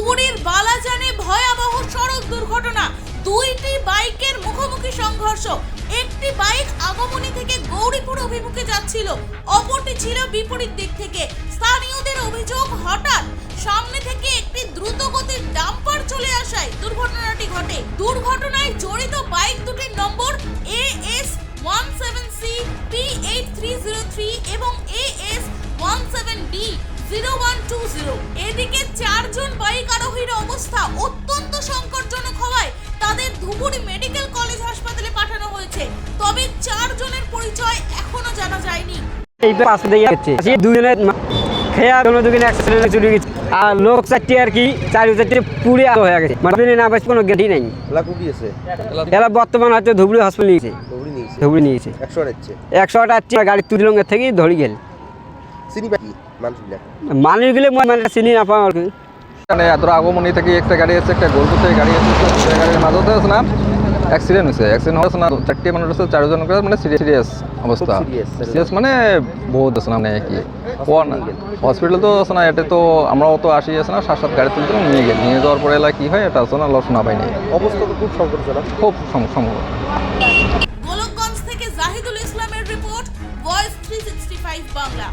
ধুবুড়ির বালাজানে ভয়াবহ সড়ক দুর্ঘটনা। দুইটি বাইকের মুখোমুখি সংঘর্ষ। একটি বাইক আগমনী থেকে গৌরীপুর অভিমুখে যাচ্ছিল। অপরটি ছিল বিপরীত দিক থেকে। স্থানীয়দের অভিযোগ, হঠাৎ সামনে থেকে একটি দ্রুত গতির ডাম্পার চলে আসায় দুর্ঘটনাটি ঘটে। দুর্ঘটনায় জড়িত বাইক দুটির নম্বর A S one seven C P eight three zero three এবং A S one seven D zero one two zero এদিকে চারজন বাইক অবস্থা অত্যন্ত সংকটজনক হওয়ায় তাদের ধুবুড়ি মেডিকেল কলেজ হাসপাতালে পাঠানো হয়েছে। তবে চারজনের পরিচয় এখনও জানা যায়নি। এই পাশে দিয়ে যাচ্ছে দুজনের খেয়া কোনো দুজনে অ্যাক্সিডেন্টে চলে গেছে। আর লোক চারটি আর কি চারি চারটি পুড়ে আলো হয়ে গেছে। মানে না কোনো গেটি নেই। এরা বর্তমান হয়তো ধুবড়ি হসপিটাল নিয়েছে ধুবড়ি নিয়েছে একশো গাড়ি তুলিলঙ্গের ধরে গেল। মানুষগুলা। মানে চিনি না পাওয়া আর কি। মানে এত আগমনী থেকে একটা গাড়ি আছে একটা গোল থেকে গাড়ি আছে গাড়ির মাজতে আছে না? অ্যাক্সিডেন্ট হয়েছে অ্যাক্সিডেন্ট হয়েছে না চারটি মানুষ আছে চারজন করে মানে সিরিয়াস অবস্থা। সিরিয়াস মানে বহুত আছে না মানে কি? হসপিটাল তো আছে না এটা তো আমরাও তো আসি আছে না সাত সাত গাড়ি তুলতে নিয়ে গেল। নিয়ে যাওয়ার পরে এলা কি হয় এটা আছে না লস না পাইনি। অবস্থা তো খুব সংকটজনক খুব সম্ভব গোলকগঞ্জ থেকে জাহিদুল ইসলামের report voice three sixty five Bangla.